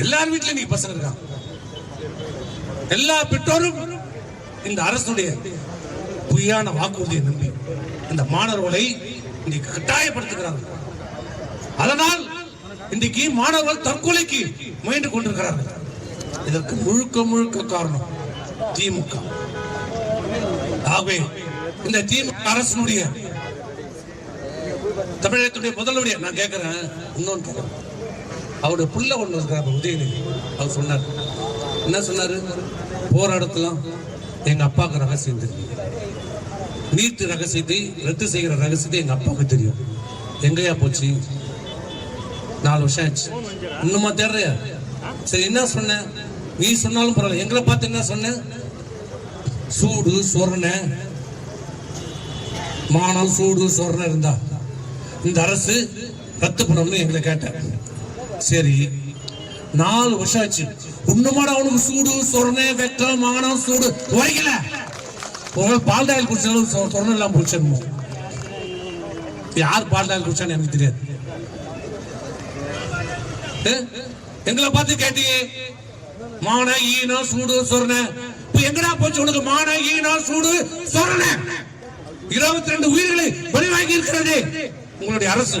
எல்லார் வீட்லயும் நீ பசங்க இருக்காங்க எல்லா பெற்றோரும் இந்த அரசுடைய பொய்யான வாக்குறுதியை நம்பி இந்த மாணவர்களை இன்னைக்கு கட்டாயப்படுத்துகிறார்கள் அதனால் இன்றைக்கு மாணவர்கள் தற்கொலைக்கு முயன்று கொண்டிருக்கிறார்கள். இதற்கு முழுக்க முழுக்க காரணம் திமுக. ஆகவே இந்த திமுக அரசினுடைய தமிழகத்துடைய முதல்வருடைய நான் கேட்கிறேன் இன்னொன்று அவருடைய புள்ள ஒன்று இருக்கிறார் உதயநிதி. அவர் சொன்னார். என்ன சொன்னார்? போராடத்தெல்லாம் எங்கள் அப்பாவுக்கு ரகசியம் தெரியும். நீட்டு ரகசியத்தை ரத்து செய்கிற ரகசியத்தை எங்கள் அப்பாவுக்கு தெரியும். எங்கேயா போச்சு? நாலு வருஷம் ஆச்சு. இன்னுமா தேடுறையா? சரி என்ன சொன்ன? நீ சொன்னாலும் பரவாயில்ல. எங்களை பார்த்து என்ன சொன்ன? சூடு சொரண. மானம் சூடு சொரணை இருந்தா. இந்த அரசு ரத்து பண்ணணும்னு எங்களை கேட்டேன் சரி நாலு வருஷம் ஆச்சு. இன்னுமாட அவனுக்கு சூடு சொரணை வெக்கம் மானம் சூடு. உரைக்கல. ஒரு பால்டாயில் குடிச்சாலும் சொரணை எல்லாம் குடிச்சிடணும் யார் பால்டாயில் குடிச்சான்னு எனக்கு தெரியாது. எங்களை பார்த்து கேட்டியே மான ஈனம் சூடு சொரணை. இப்ப எங்கடா போச்சு உனக்கு மான ஈனம் சூடு சொரணை? இருபத்தி ரெண்டு உயிர்களை பலி வாங்கி இருக்கிறது. உங்களுடைய அரசு.